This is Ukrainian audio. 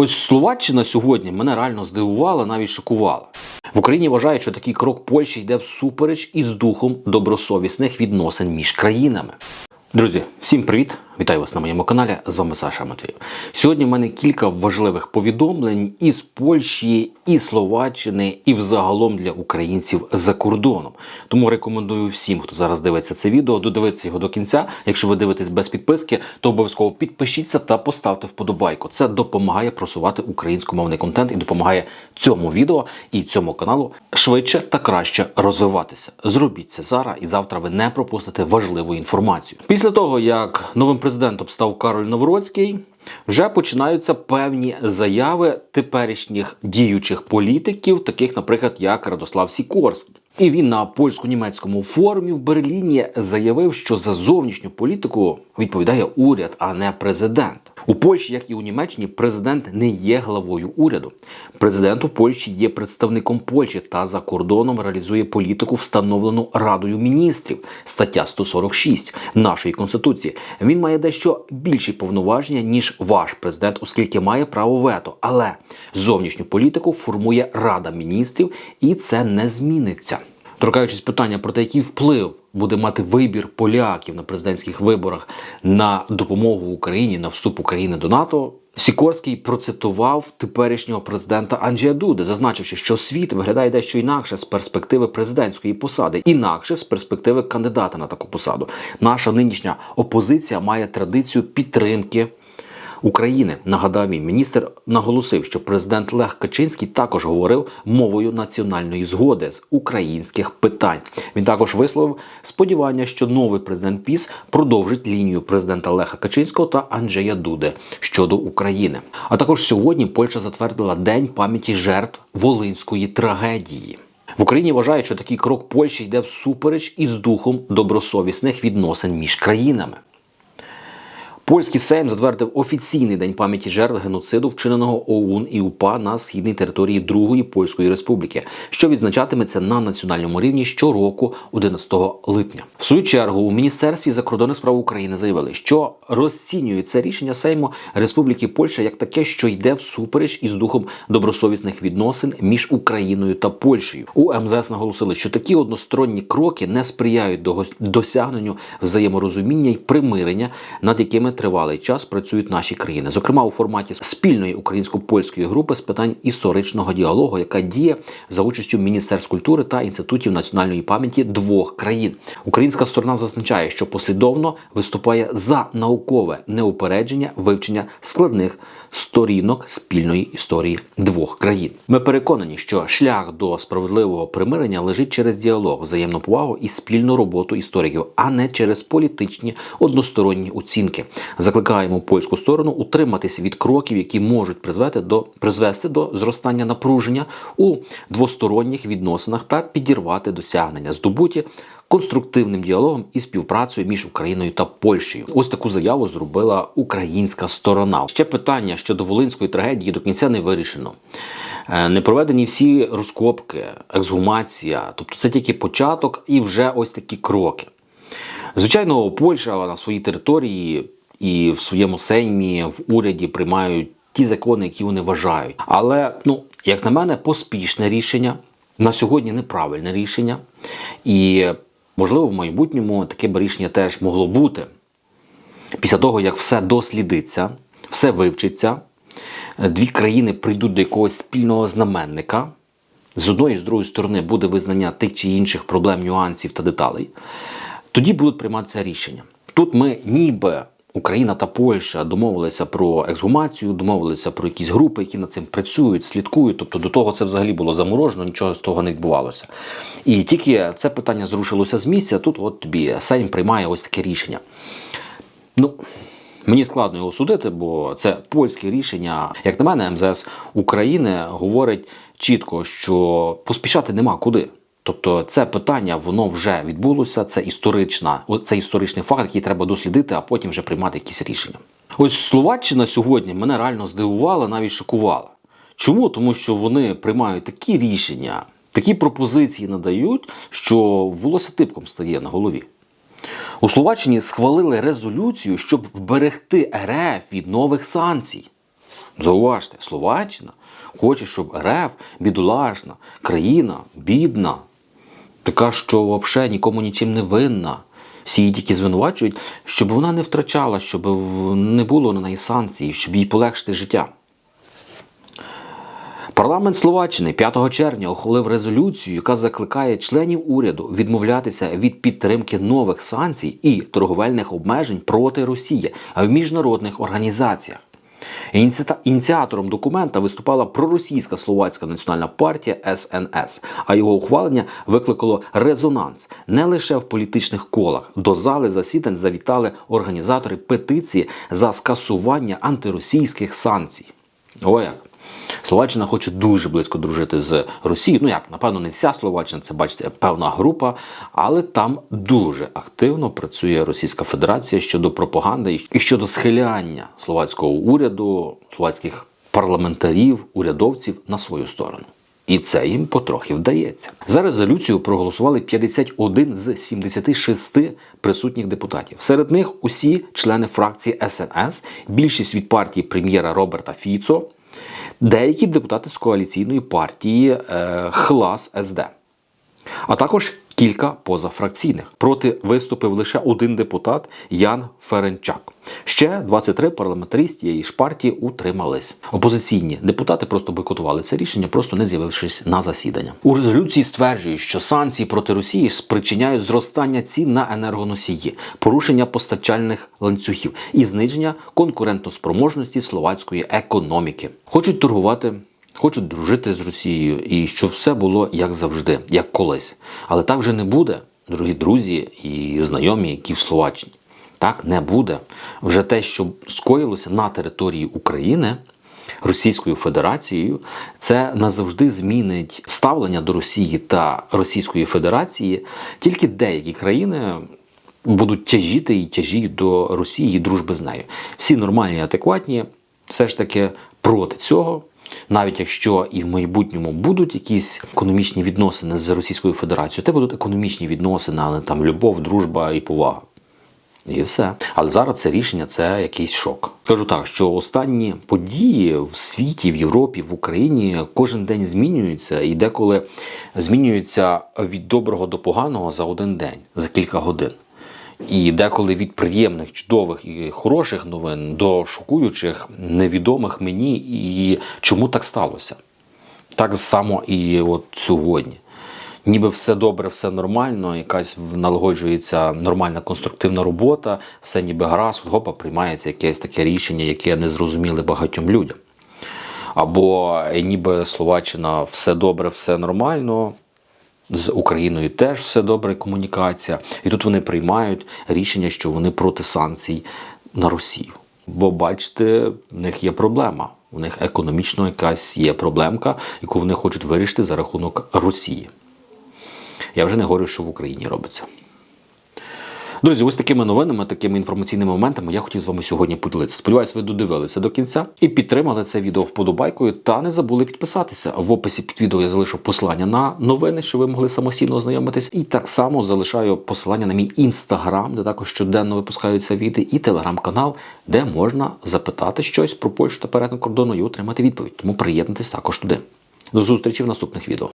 Ось Словаччина сьогодні мене реально здивувала, навіть шокувала. В Україні вважають, що такий крок Польщі йде всупереч із духом добросовісних відносин між країнами. Друзі, всім привіт! Вітаю вас на моєму каналі. З вами Саша Матвіїв. Сьогодні в мене кілька важливих повідомлень із Польщі, і Словаччини, і взагалом для українців за кордоном. Тому рекомендую всім, хто зараз дивиться це відео, додивитися його до кінця. Якщо ви дивитесь без підписки, то обов'язково підпишіться та поставте вподобайку. Це допомагає просувати українськомовний контент і допомагає цьому відео і цьому каналу швидше та краще розвиватися. Зробіть це зараз, і завтра ви не пропустите важливу інформацію. Після того, як новим президентом став Кароль Новроцький, вже починаються певні заяви теперішніх діючих політиків, таких, наприклад, як Радослав Сікорський. І він на польсько-німецькому форумі в Берліні заявив, що за зовнішню політику відповідає уряд, а не президент. У Польщі, як і у Німеччині, президент не є главою уряду. Президент у Польщі є представником Польщі та за кордоном реалізує політику, встановлену Радою міністрів, стаття 146 нашої конституції. Він має дещо більші повноваження ніж ваш президент, оскільки має право вето. Але зовнішню політику формує Рада міністрів, і це не зміниться. Торкаючись питання про те, який вплив буде мати вибір поляків на президентських виборах на допомогу Україні на вступ України до НАТО. Сікорський процитував теперішнього президента Анджія Дуди, зазначивши, що світ виглядає дещо інакше з перспективи президентської посади, інакше з перспективи кандидата на таку посаду. Наша нинішня опозиція має традицію підтримки. України нагадав він, міністр наголосив, що президент Лех Качинський також говорив мовою національної згоди з українських питань. Він також висловив сподівання, що новий президент ПІС продовжить лінію президента Леха Качинського та Анджея Дуди щодо України. А також сьогодні Польща затвердила День пам'яті жертв Волинської трагедії. В Україні вважають, що такий крок Польщі йде всупереч із духом добросовісних відносин між країнами. Польський Сейм затвердив офіційний день пам'яті жертв геноциду, вчиненого ОУН і УПА на східній території Другої Польської Республіки, що відзначатиметься на національному рівні щороку, 11 липня. В свою чергу у міністерстві закордонних справ України заявили, що розцінюють це рішення Сейму Республіки Польща як таке, що йде всупереч із духом добросовісних відносин між Україною та Польщею. У МЗС наголосили, що такі односторонні кроки не сприяють до досягненню взаєморозуміння й примирення, над якими тривалий час працюють наші країни, зокрема у форматі спільної українсько-польської групи з питань історичного діалогу, яка діє за участю Міністерств культури та інститутів національної пам'яті двох країн. Українська сторона зазначає, що послідовно виступає за наукове неупередження вивчення складних сторінок спільної історії двох країн. Ми переконані, що шлях до справедливого примирення лежить через діалог, взаємну повагу і спільну роботу істориків, а не через політичні односторонні оцінки. Закликаємо польську сторону утриматися від кроків, які можуть призвести до призвести до зростання напруження у двосторонніх відносинах та підірвати досягнення здобуті конструктивним діалогом і співпрацею між Україною та Польщею. Ось таку заяву зробила українська сторона. Ще питання щодо волинської трагедії до кінця не вирішено. Е, Не проведені всі розкопки, ексгумація, тобто це тільки початок і вже ось такі кроки. Звичайно, Польща на своїй території і в своєму сеймі в уряді приймають ті закони, які вони вважають. Але, ну, як на мене, поспішне рішення на сьогодні неправильне рішення. І, можливо, в майбутньому таке б рішення теж могло бути. Після того, як все дослідиться, все вивчиться, дві країни прийдуть до якогось спільного знаменника. З одної і з другої сторони буде визнання тих чи інших проблем, нюансів та деталей. Тоді будуть прийматися рішення. Тут ми ніби Україна та Польща домовилися про ексгумацію, домовилися про якісь групи, які над цим працюють, слідкують. Тобто до того це взагалі було заморожено, нічого з того не відбувалося. І тільки це питання зрушилося з місця. Тут от тобі Сейм приймає ось таке рішення. Ну, Мені складно його судити, бо це польське рішення. Як на мене, МЗС України говорить чітко, що поспішати нема куди. Тобто це питання воно вже відбулося. Це історична, це історичний факт, який треба дослідити, а потім вже приймати якісь рішення. Ось Словаччина сьогодні мене реально здивувала, навіть шокувала. Чому? Тому що вони приймають такі рішення, такі пропозиції надають, що волосся типком стає на голові. У Словаччині схвалили резолюцію, щоб вберегти РФ від нових санкцій. Зауважте, Словаччина хоче, щоб РФ бідолашна, країна, бідна, така, що взагалі нікому нічим не винна. Всі її тільки звинувачують, щоб вона не втрачала, щоб не було на неї санкцій, щоб їй полегшити життя. Парламент Словаччини 5 червня ухвалив резолюцію, яка закликає членів уряду відмовлятися від підтримки нових санкцій і торговельних обмежень проти Росії в міжнародних організаціях. Ініціатором документа виступала проросійська словацька національна партія СНС, а його ухвалення викликало резонанс не лише в політичних колах. До зали засідань завітали організатори петиції за скасування антиросійських санкцій. О як! Словаччина хоче дуже близько дружити з Росією. Ну як, напевно, не вся Словаччина, це бачите, певна група, але там дуже активно працює Російська Федерація щодо пропаганди і щодо схиляння словацького уряду, словацьких парламентарів, урядовців на свою сторону. І це їм потрохи вдається. За резолюцію проголосували 51 з 76 присутніх депутатів. Серед них усі члени фракції СНС, більшість від партії прем'єра Роберта Фіцо, деякі депутати з коаліційної партії е, ХЛАС СД, а також кілька позафракційних. Проти виступив лише один депутат Ян Ференчак. Ще 23 парламентарі з тієї ж партії утримались. Опозиційні депутати просто бойкотували це рішення, просто не з'явившись на засідання. У резолюції стверджують, що санкції проти Росії спричиняють зростання цін на енергоносії, порушення постачальних ланцюгів і зниження конкурентоспроможності словацької економіки. Хочуть торгувати Хочуть дружити з Росією і щоб все було як завжди, як колись. Але так вже не буде, дорогі друзі і знайомі, які в Словаччині. Так не буде. Вже те, що скоїлося на території України Російською Федерацією, це назавжди змінить ставлення до Росії та Російської Федерації. Тільки деякі країни будуть тяжіти і тяжіють до Росії дружби з нею. Всі нормальні, адекватні, все ж таки проти цього. Навіть якщо і в майбутньому будуть якісь економічні відносини з Російською Федерацією, це будуть економічні відносини, а не там любов, дружба і повага. І все. Але зараз це рішення це якийсь шок. Скажу так, що останні події в світі, в Європі, в Україні кожен день змінюються, і деколи змінюються від доброго до поганого за один день, за кілька годин. І деколи від приємних, чудових і хороших новин до шокуючих, невідомих мені, і чому так сталося. Так само і от сьогодні. Ніби все добре, все нормально, якась налагоджується нормальна конструктивна робота, все ніби гаразд, гопа приймається якесь таке рішення, яке не зрозуміли багатьом людям. Або е, ніби Словаччина все добре, все нормально, з Україною теж все добре, комунікація. І тут вони приймають рішення, що вони проти санкцій на Росію. Бо бачите, в них є проблема. У них економічно якась є проблемка, яку вони хочуть вирішити за рахунок Росії. Я вже не говорю, що в Україні робиться. Друзі, ось такими новинами, такими інформаційними моментами я хотів з вами сьогодні поділитися. Сподіваюсь, ви додивилися до кінця і підтримали це відео вподобайкою. Та не забули підписатися. В описі під відео я залишу посилання на новини, що ви могли самостійно ознайомитись. І так само залишаю посилання на мій інстаграм, де також щоденно випускаються відео, і телеграм-канал, де можна запитати щось про Польщу та перетин кордону і отримати відповідь. Тому приєднуйтесь також туди. До зустрічі в наступних відео.